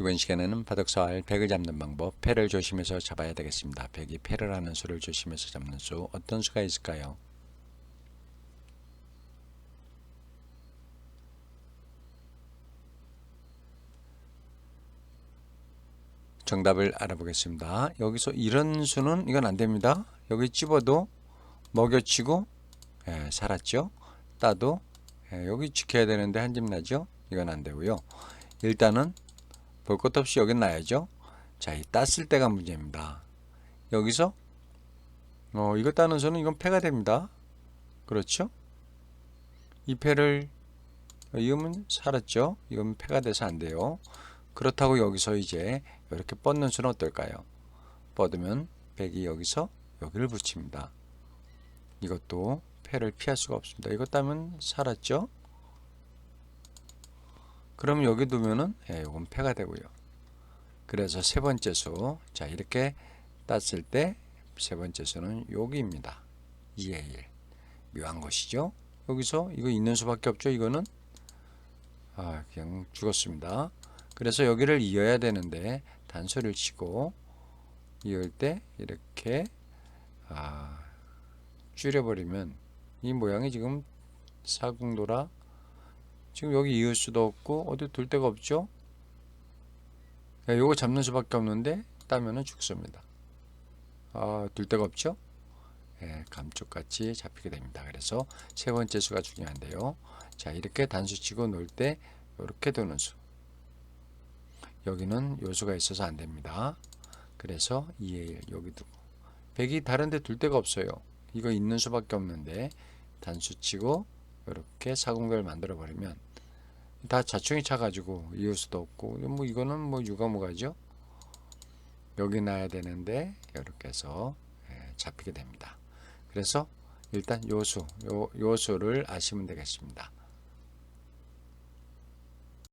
이번 시간에는 바둑사활 백을 잡는 방법, 패를 조심해서 잡아야 되겠습니다. 백이 패를 하는 수를 조심해서 잡는 수 어떤 수가 있을까요? 정답을 알아보겠습니다. 여기서 이런 수는 이건 안 됩니다. 여기 집어도 먹여치고 예, 살았죠. 따도 예, 여기 지켜야 되는데 한 집 나죠. 이건 안 되고요. 일단은 볼 것 없이 여기 놔야죠. 자, 이 땄을 때가 문제입니다. 여기서 어, 이거 따는 수는 이건 패가 됩니다. 그렇죠? 이 패를 이거면 살았죠. 이건 패가 돼서 안 돼요. 그렇다고 여기서 이제 이렇게 뻗는 수는 어떨까요? 뻗으면 백이 여기서 여기를 붙입니다. 이것도 패를 피할 수가 없습니다. 이것 따면 살았죠? 그럼 여기 두면은 예, 이건 패가 되고요. 그래서 세 번째 수, 자 이렇게 땄을 때 세 번째 수는 여기입니다. 2의 1. 묘한 것이죠. 여기서 이거 있는 수밖에 없죠. 이거는 아 그냥 죽었습니다. 그래서 여기를 이어야 되는데 단수를 치고 이을 때 이렇게 아, 줄여버리면 이 모양이 지금 사궁도라 지금 여기 이을 수도 없고 어디 둘 데가 없죠? 야, 요거 잡는 수밖에 없는데 따면은 죽습니다. 아, 둘 데가 없죠? 예, 감쪽같이 잡히게 됩니다. 그래서 세 번째 수가 중요한데요. 자 이렇게 단수 치고 놓을 때 이렇게 도는 수. 여기는 요수가 있어서 안 됩니다. 그래서 2의 1 여기 두고. 100이 다른데 둘 데가 없어요. 이거 있는 수밖에 없는데 단수 치고 이렇게 사공배를 만들어 버리면 다 자충이 차가지고 이을 수도 없고 뭐 이거는 뭐 유가무가죠. 여기 놔야 되는데 이렇게 해서 예, 잡히게 됩니다. 그래서 일단 요수 요, 요수를 아시면 되겠습니다.